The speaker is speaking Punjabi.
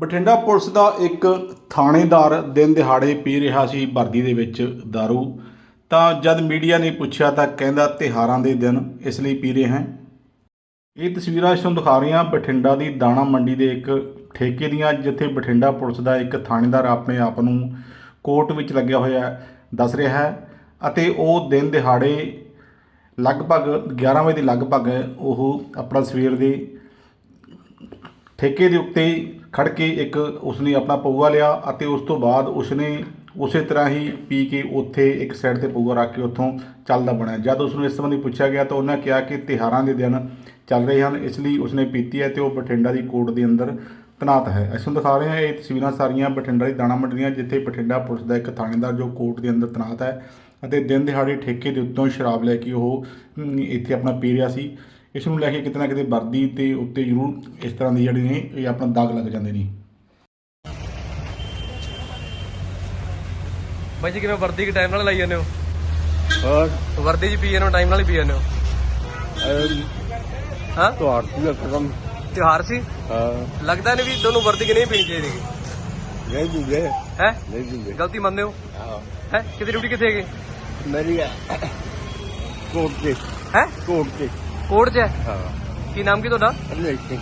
ਬਠਿੰਡਾ ਪੁਲਿਸ ਦਾ ਇੱਕ ਥਾਣੇਦਾਰ ਦਿਨ ਦਿਹਾੜੇ ਪੀ ਰਿਹਾ ਸੀ ਵਰਦੀ ਦੇ ਵਿੱਚ दारू। ਤਾਂ ਜਦ ਮੀਡੀਆ ਨੇ ਪੁੱਛਿਆ ਤਾਂ ਕਹਿੰਦਾ ਤਿਹਾਰਾਂ ਦੇ ਦਿਨ ਇਸ ਲਈ ਪੀ ਰਹੇ ਹਾਂ। ਇਹ ਤਸਵੀਰਾਂ ਤੁਹਾਨੂੰ ਦਿਖਾ ਰਹੇ ਹਾਂ। ਬਠਿੰਡਾ ਦੀ ਦਾਣਾ ਮੰਡੀ ਦੇ ਇੱਕ ਠੇਕੇ ਦੀਆਂ, ਜਿੱਥੇ ਬਠਿੰਡਾ ਪੁਲਿਸ ਦਾ ਇੱਕ ਥਾਣੇਦਾਰ ਆਪਣੇ ਆਪ ਨੂੰ ਕੋਰਟ ਵਿੱਚ ਲੱਗਿਆ ਹੋਇਆ ਦੱਸ ਰਿਹਾ ਹੈ ਅਤੇ ਉਹ ਦਿਨ ਦਿਹਾੜੇ ਲਗਭਗ 11 ਵਜੇ ਦੇ ਲਗਭਗ ਉਹ ਆਪਣਾ ਸਵੇਰ ਦੇ ਠੇਕੇ ਦੇ ਉੱਤੇ ਖੜ ਕੇ ਇੱਕ ਉਸਨੇ ਆਪਣਾ ਪਊਆ ਲਿਆ ਅਤੇ ਉਸ ਤੋਂ ਬਾਅਦ ਉਸਨੇ ਉਸੇ ਤਰ੍ਹਾਂ ਹੀ ਪੀ ਕੇ ਉੱਥੇ ਇੱਕ ਸਾਈਡ ਤੇ ਪਊਆ ਰੱਖ ਕੇ ਉੱਥੋਂ ਚੱਲਦਾ ਬਣਿਆ। ਜਦ ਉਸ ਨੂੰ ਇਸ ਸੰਬੰਧੀ ਪੁੱਛਿਆ ਗਿਆ ਤਾਂ ਉਹਨਾਂ ਕਿਹਾ ਕਿ ਤਿਹਾਰਾਂ ਦੇ ਦਿਨ ਚੱਲ ਰਹੇ ਹਨ, ਇਸ ਲਈ ਉਸਨੇ ਪੀਤੀ ਹੈ ਤੇ ਉਹ ਬਠਿੰਡਾ ਦੀ ਕੋਰਟ ਦੇ ਅੰਦਰ ਤੈਨਾਤ ਹੈ। ਅਸੀਂ ਦਿਖਾ ਰਹੇ ਹਾਂ, ਇਹ ਤਸਵੀਰਾਂ ਸਾਰੀਆਂ ਬਠਿੰਡਾ ਦੀ ਦਾਣਾ ਮੰਡੀਆਂ ਜਿੱਥੇ ਬਠਿੰਡਾ ਪੁਲਿਸ ਦਾ ਇੱਕ ਥਾਣੇਦਾਰ ਜੋ ਕੋਰਟ ਦੇ ਅੰਦਰ ਤੈਨਾਤ ਹੈ ਅਤੇ ਦਿਨ ਦਿਹਾੜੇ ਠੇਕੇ ਦੇ ਉੱਤੋਂ ਸ਼ਰਾਬ ਲੈ ਕੇ ਉਹ ਇੱਥੇ ਆਪਣਾ ਪੀ ਰਿਹਾ ਸੀ। ਇਸ ਨੂੰ ਲੈ ਕੇ ਕਿਤੇ ਨਾ ਕਿਤੇ ਵਰਦੀ ਤੇ ਉੱਤੇ ਜ਼ਰੂਰ ਇਸ ਤਰ੍ਹਾਂ ਦੀ ਜਿਹੜੀ ਨੇ ਇਹ ਆਪਣਾ ਦਾਗ ਲੱਗ ਜਾਂਦੇ ਨੇ। ਬਾਈ ਜੀ ਕਿਵੇਂ ਵਰਦੀ ਕਿ ਟਾਈਮ ਨਾਲ ਲਾਈ ਜਾਂਦੇ ਹੋ? ਔਰ ਵਰਦੀ ਜੀ ਪੀ ਜਾਂਦੇ ਹੋ ਟਾਈਮ ਨਾਲ ਹੀ ਪੀ ਜਾਂਦੇ ਹੋ? ਹਾਂ? ਤੁਹਾਰ ਦਾ ਕਦਮ ਤਿਉਹਾਰ ਸੀ? ਹਾਂ। ਲੱਗਦਾ ਨਹੀਂ ਵੀ ਤੁਹਾਨੂੰ ਵਰਦੀ ਕਿ ਨਹੀਂ ਪੀਣੀ ਚਾਹੀਦੀ ਨਹੀਂ ਦਿੰਦੇ। ਹੈ? ਨਹੀਂ ਦਿੰਦੇ। ਗਲਤੀ ਮੰਨਦੇ ਹੋ? ਹਾਂ। ਹੈ? ਕਿਤੇ ਡਿਊਟੀ ਕਿੱਥੇ ਹੈਗੀ? ਮੇਰੀ ਕੋਟ ਤੇ। ਹੈ? ਕੋਟ ਤੇ। ਕੋਰਟ 'ਚ ਹੈ? ਹਾਂ। ਕੀ ਨਾਮ ਕੀ ਤੁਹਾਡਾ? ਅਰਨੇਕ ਸਿੰਘ।